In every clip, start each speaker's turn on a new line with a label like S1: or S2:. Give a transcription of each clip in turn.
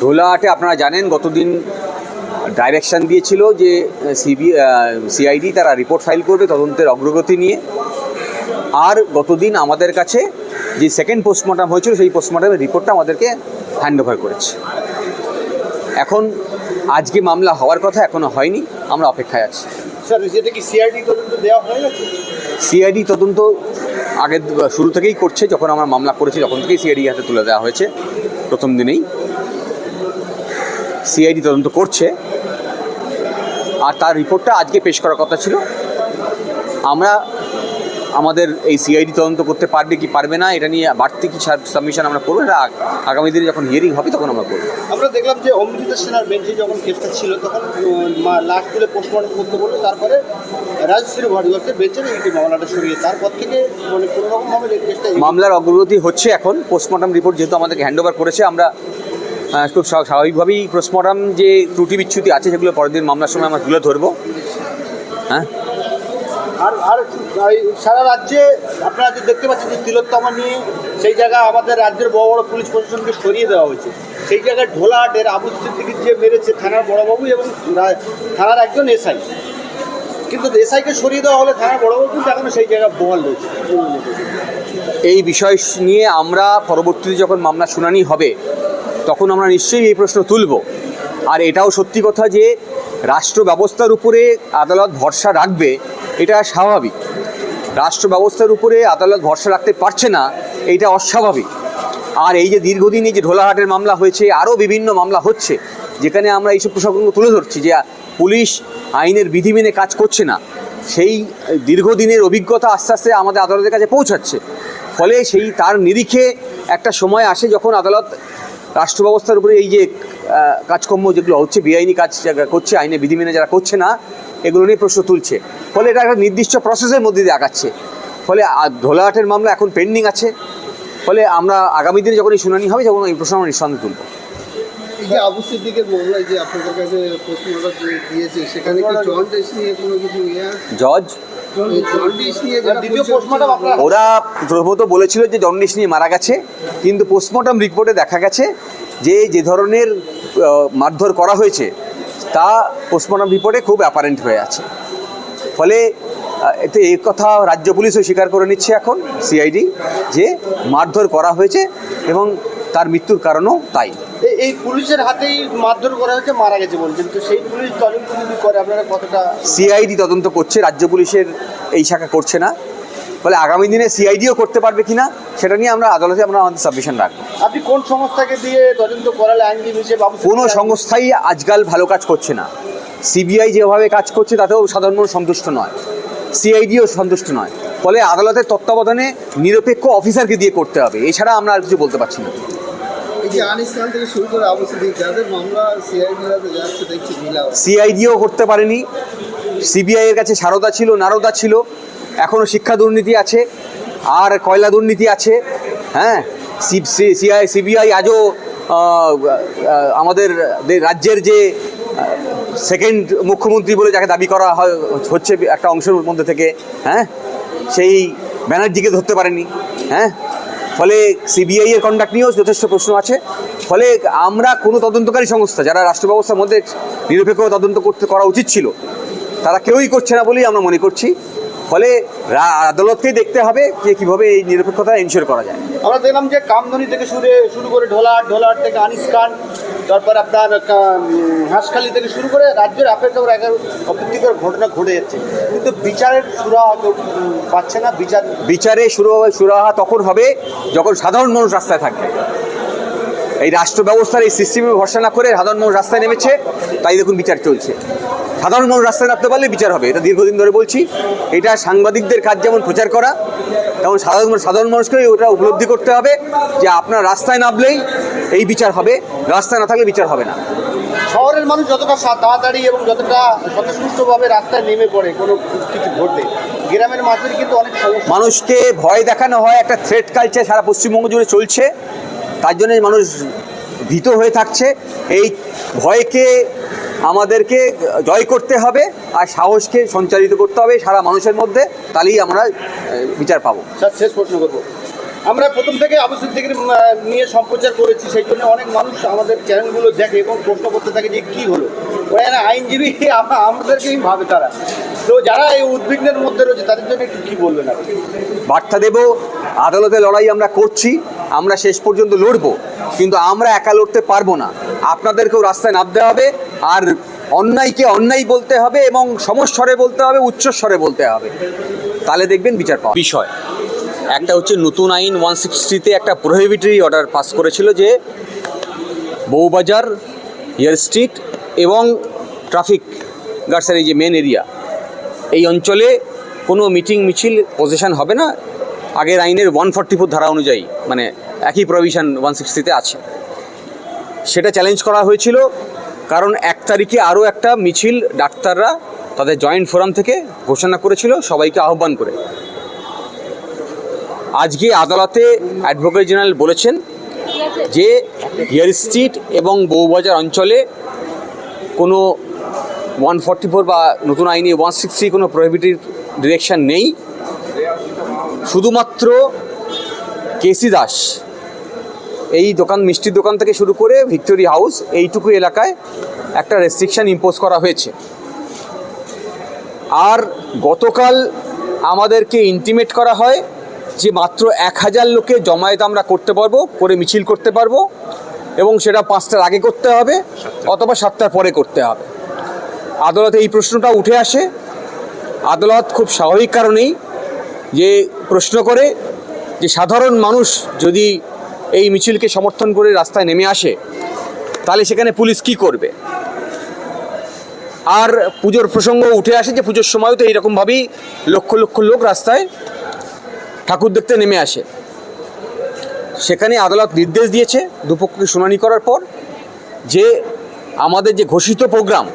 S1: ঢোলাহাটে আপনারা জানেন গতদিন ডাইরেকশন দিয়েছিল যে সিবি সিআইডি তারা রিপোর্ট ফাইল করবে তদন্তের অগ্রগতি নিয়ে। আর গতদিন আমাদের কাছে যে সেকেন্ড পোস্টমর্টম হয়েছিল সেই পোস্টমর্টমের রিপোর্টটা আমাদেরকে হ্যান্ড ওভার করেছে। এখন আজকে মামলা হওয়ার কথা এখনও হয়নি আমরা অপেক্ষায় আছি।
S2: সিআইডি তদন্ত দেওয়া গেছে?
S1: সিআইডি তদন্ত আগের শুরু থেকেই করছে যখন আমরা মামলা করেছি তখন থেকেই সিআইডি হাতে তুলে দেওয়া হয়েছে প্রথম দিনেই। সিআইডি তদন্ত করছে। আর তার রিপোর্টটা আজকে পেশ করার কথা ছিল। আমরা আমাদের এই সিআইডি তদন্ত করতে পারবে কি পারবে না এটা নিয়ে বাড়তি কি সাবমিশন আমরা করব। এটা আগামী দিনে যখন হিয়ারিং হবে তখন আমরা করব।
S2: আমরা দেখলাম যে অমৃতা সেনার বেঞ্চে যখন কেসটা ছিল তখন লাশ তুলে পোস্টমর্টম করতে বলল। তারপরে রাজশ্রী ভারদ্বাজের বেঞ্চে এই মামলাটা সরিয়ে তারপর থেকে মানে কোনো রকমভাবে এই কেসটা
S1: মামলার অগ্রগতি হচ্ছে এখন। পোস্টমর্টম রিপোর্ট যেহেতু আমাদেরকে হ্যান্ড ওভার করেছে আমরা খুব স্বাভাবিকভাবেই পোস্টমর্টম যে ত্রুটি বিচ্ছুতি আছে সেগুলো পরের দিন মামলার সময় আমরা তুলে ধরবো। হ্যাঁ?
S2: আর আর সারা রাজ্যে আপনারা যে দেখতে পাচ্ছেন যে তিলোত্তমা নিয়ে সেই জায়গা আমাদের রাজ্যের বড় বড় পুলিশ প্রশাসনকে সরিয়ে দেওয়া হয়েছে। সেই জায়গায় ঢোলাহাটের আবু সিদ্দিকির যে মেরেছে থানার বড়বাবু এবং থানার একজন এসআই। কিন্তু এসআইকে সরিয়ে দেওয়া হলে থানার বড়বাবু কিন্তু এখনও সেই জায়গায় বহাল রয়েছে।
S1: এই বিষয় নিয়ে আমরা পরবর্তীতে যখন মামলা শুনানি হবে তখন আমরা নিশ্চয়ই এই প্রশ্ন তুলব। আর এটাও সত্যি কথা যে রাষ্ট্র ব্যবস্থার উপরে আদালত ভরসা রাখবে, এটা স্বাভাবিক। রাষ্ট্র ব্যবস্থার উপরে আদালত ভরসা রাখতে পারছে না, এইটা অস্বাভাবিক। আর এই যে দীর্ঘদিন এই যে ঢোলাহাটের মামলা হয়েছে, আরও বিভিন্ন মামলা হচ্ছে, যেখানে আমরা এইসব প্রসঙ্গ তুলে ধরছি যে পুলিশ আইনের বিধি মেনে কাজ করছে না। সেই দীর্ঘদিনের অভিজ্ঞতা আস্তে আস্তে আমাদের আদালতের কাছে পৌঁছাচ্ছে। ফলে সেই তার নিরিখে একটা সময় আসে যখন আদালত রাষ্ট্র ব্যবস্থার উপরে এই যে কাজকর্ম যেগুলো হচ্ছে বেআইনি কাজ করছে আইনে বিধি মেনে যারা করছে না এগুলো নিয়ে প্রশ্ন তুলছে। ফলে এটা একটা নির্দিষ্ট প্রসেসের মধ্যে দিয়ে আগাচ্ছে। ফলে ঢোলাহাটের মামলা এখন পেন্ডিং আছে। ফলে আমরা আগামী দিনে যখন এই শুনানি হবে তখন এই প্রশ্ন আমরা নিঃসন্দেহে তুলব।
S3: এই যে আবু সিদ্দিকের মামলায় যে আপনাদের কাছে প্রশ্নটা দিয়েছে সেখানে কি জন্ডিস নিয়ে কোনো কিছু
S1: জজ? ওরা প্রথমত বলেছিল যে জন্ডিস নিয়ে মারা গেছে, কিন্তু পোস্টমর্টম রিপোর্টে দেখা গেছে যে যে ধরনের মারধর করা হয়েছে, তা পোস্টমর্টম রিপোর্টে খুব অ্যাপারেন্ট হয়ে আছে। ফলে এতে এই কথা রাজ্য পুলিশও স্বীকার করে নিচ্ছে এখন সিআইডি যে মারধর করা হয়েছে এবং তার মৃত্যুর কারণও তাই।
S2: এই- এই পুলিশের হাতেই মারধর করা হয়েছে মারা গেছে বলছেন তো সেই পুলিশ তদন্ত যদি করে আপনারা কতটা
S1: সিআইডি তদন্ত করছে রাজ্য পুলিশের এই শাখা করছে না। ফলে আগামী দিনে সিআইডিও করতে পারবে কিনা সেটা নিয়ে আমরা আদালতে আমরা আমাদের সাবমিশন রাখব।
S2: আপনি কোন সংস্থাকে দিয়ে তদন্ত করালে আইনজীবী হিসেবে
S1: কোনো সংস্থাই আজকাল ভালো কাজ করছে না। সিবিআই যেভাবে কাজ করছে তাতেও সাধারণ মানুষ সন্তুষ্ট নয়। সিআইডিও সন্তুষ্ট নয়। ফলে আদালতের তত্ত্বাবধানে নিরপেক্ষ অফিসারকে দিয়ে করতে হবে এছাড়া আমরা আর কিছু বলতে পারছি না। সিআইডিও করতে পারেনি। সিবিআইয়ের কাছে সারদা ছিল, নারদা ছিল। এখনও শিক্ষা দুর্নীতি আছে, আর কয়লা দুর্নীতি আছে হ্যাঁ? সিআই সিবিআই আজও আমাদের রাজ্যের যে সেকেন্ড মুখ্যমন্ত্রী বলে যাকে দাবি করা হয়, হচ্ছে একটা অংশের মধ্যে থেকে হ্যাঁ? সেই ব্যানার্জিকে ধরতে পারেনি হ্যাঁ? ফলে সিবিআই এর কন্ডাক্ট নিয়েও যথেষ্ট প্রশ্ন আছে। ফলে আমরা কোনো তদন্তকারী সংস্থা, যারা রাষ্ট্র ব্যবস্থার মধ্যে নিরপেক্ষ তদন্ত করতে করা উচিত ছিল, তারা কেউই করছে না বলেই আমরা মনে করছি। ফলে আদালতকেই দেখতে হবে যে কীভাবে এই নিরপেক্ষতা এনশিওর করা যায়।
S2: আমরা দেখলাম যে কামধনি থেকে শুরু শুরু করে ঢোলাহাট ঢোলাহাট থেকে আনিস খান তারপর আপনার হাঁসখালি থেকে শুরু করে রাজ্যের আপেক্ষা এগারো অপ্রীতিকর ঘটনা ঘটে যাচ্ছে। কিন্তু বিচারের সুরা কেউ পাচ্ছে না বিচার
S1: বিচারে শুরু হবে সুরাহা তখন হবে যখন সাধারণ মানুষ রাস্তায় থাকবে। এই রাষ্ট্র ব্যবস্থার এই সিস্টেমে ভরসা না করে সাধারণ মানুষ রাস্তায় নেমেছে তাই দেখুন বিচার চলছে। সাধারণ মানুষ রাস্তায় নামতে পারলে বিচার হবে এটা দীর্ঘদিন ধরে বলছি। এটা সাংবাদিকদের কাজ যেমন প্রচার করা তেমন সাধারণ সাধারণ মানুষকে ওটা উপলব্ধি করতে হবে যে আপনার রাস্তায় নামলেই এই বিচার হবে রাস্তায় না থাকলে বিচার হবে না।
S2: শহরের মানুষ যতটা তাড়াতাড়ি এবং যতটা স্বতঃস্ফূর্তভাবে রাস্তায় নেমে পড়ে কোনো কিছু ঘটলে গ্রামের মানুষের কিন্তু অনেক
S1: মানুষকে ভয় দেখানো হয় একটা থ্রেট কালচার সারা পশ্চিমবঙ্গ জুড়ে চলছে। তার জন্য মানুষ ভীত হয়ে থাকছে। এই ভয়কে আমাদেরকে জয় করতে হবে আর সাহসকে সঞ্চারিত করতে হবে সারা মানুষের মধ্যে। তাহলেই আমরা বিচার পাবো।
S2: স্যার শেষ প্রশ্ন করব। আমরা প্রথম থেকে আবু থেকে নিয়ে সম্প্রচার করেছি সেই জন্য অনেক মানুষ আমাদের চ্যানেলগুলো দেখে এবং প্রশ্ন করতে থাকে যে কী হলো। ওরা আইনজীবী আমাদেরকেই ভাবে তারা। তো যারা এই উদ্বিগ্নের মধ্যে রয়েছে তাদের জন্য একটু কী বলবেন
S1: বার্তা দেব আদালতে লড়াই আমরা করছি। আমরা শেষ পর্যন্ত লড়বো, কিন্তু আমরা একা লড়তে পারব না। আপনাদেরকেও রাস্তায় নামতে হবে, আর অন্যায়কে অন্যায় বলতে হবে এবং সমস্বরে বলতে হবে, উচ্চস্বরে বলতে হবে। তাহলে দেখবেন বিচার পাওয়া বিষয়, একটা হচ্ছে নতুন আইন ওয়ান সিক্সটিতে একটা প্রোহিবিটরি অর্ডার পাস করেছিল যে বউবাজার ইয়ার স্ট্রিট এবং ট্রাফিক গার্ডসের এই যে মেন এরিয়া এই অঞ্চলে কোনো মিটিং মিছিল পজিশন হবে না। আগের আইনের ওয়ান ফর্টি ফোর ধারা অনুযায়ী মানে একই প্রভিশন ওয়ান সিক্সটিতে আছে। সেটা চ্যালেঞ্জ করা হয়েছিল কারণ এক তারিখে আরও একটা মিছিল ডাক্তাররা তাদের জয়েন্ট ফোরাম থেকে ঘোষণা করেছিল সবাইকে আহ্বান করে। আজকে আদালতে অ্যাডভোকেট জেনারেল বলেছেন যে হিয়ার স্ট্রিট এবং বউবাজার অঞ্চলে কোনো ওয়ান ফোর বা নতুন আইনে ওয়ান সিক্সটি কোনো প্রহিবিটিভ ডিরেকশন নেই। শুধুমাত্র কেসি দাস এই দোকান, মিষ্টির দোকান থেকে শুরু করে ভিক্টোরিয়া হাউস, এইটুকু এলাকায় একটা রেস্ট্রিকশন ইম্পোজ করা হয়েছে। আর গতকাল আমাদেরকে ইন্টিমেট করা হয় যে মাত্র এক হাজার লোকে জমায়েত আমরা করতে পারব, করে মিছিল করতে পারব এবং সেটা পাঁচটার আগে করতে হবে অথবা সাতটার পরে করতে হবে। আদালতে এই প্রশ্নটা উঠে আসে। আদালত খুব স্বাভাবিক কারণেই যে প্রশ্ন করে যে সাধারণ মানুষ যদি এই মিছিলকে সমর্থন করে রাস্তায় নেমে আসে, তাহলে সেখানে পুলিশ কি করবে? আর পুজোর প্রসঙ্গ উঠে আসে যে পুজোর সময়ও তো এইরকমভাবেই লক্ষ লক্ষ লোক রাস্তায় ঠাকুর দেখতে নেমে আসে। সেখানে আদালত নির্দেশ দিয়েছে দুপক্ষকে শুনানি করার পর যে আমাদের যে ঘোষিত প্রোগ্রাম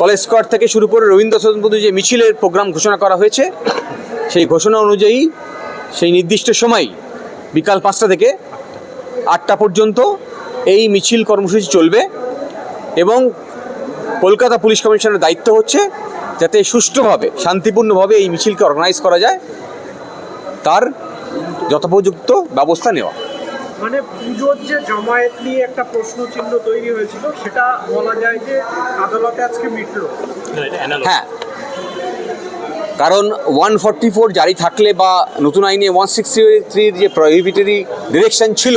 S1: কলেজ স্কোয়ার থেকে শুরু করে রবীন্দ্র সদন যে মিছিলের প্রোগ্রাম ঘোষণা করা হয়েছে, সেই ঘোষণা অনুযায়ী সেই নির্দিষ্ট সময় বিকাল পাঁচটা থেকে আটটা পর্যন্ত এই মিছিল কর্মসূচি চলবে এবং কলকাতা পুলিশ কমিশনের দায়িত্ব হচ্ছে যাতে সুষ্ঠুভাবে, শান্তিপূর্ণভাবে এই মিছিলকে অর্গানাইজ করা যায়, তার যথোপযুক্ত ব্যবস্থা নেওয়া।
S4: মানে পুজোর যে জমায়েত নিয়ে একটা প্রশ্ন চিহ্ন তৈরি হয়েছিল সেটা বলা যায় যে আদালতে আজকে মিটলো।
S1: হ্যাঁ। কারণ ওয়ান ফর্টি ফোর জারি থাকলে বা নতুন আইনে ওয়ান সিক্সটি থ্রির যে প্রহিবিটরি ডিরেকশন ছিল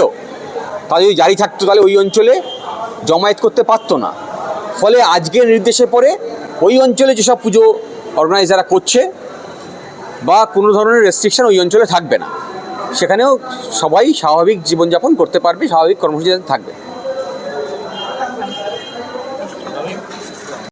S1: তা যদি জারি থাকতো তাহলে ওই অঞ্চলে জমায়েত করতে পারতো না। ফলে আজকের নির্দেশে পরে ওই অঞ্চলে যেসব পুজো অর্গানাইজাররা করছে বা কোনো ধরনের রেস্ট্রিকশন ওই অঞ্চলে থাকবে না। সেখানেও সবাই স্বাভাবিক জীবনযাপন করতে পারবে স্বাভাবিক কর্মসূচি থাকবে।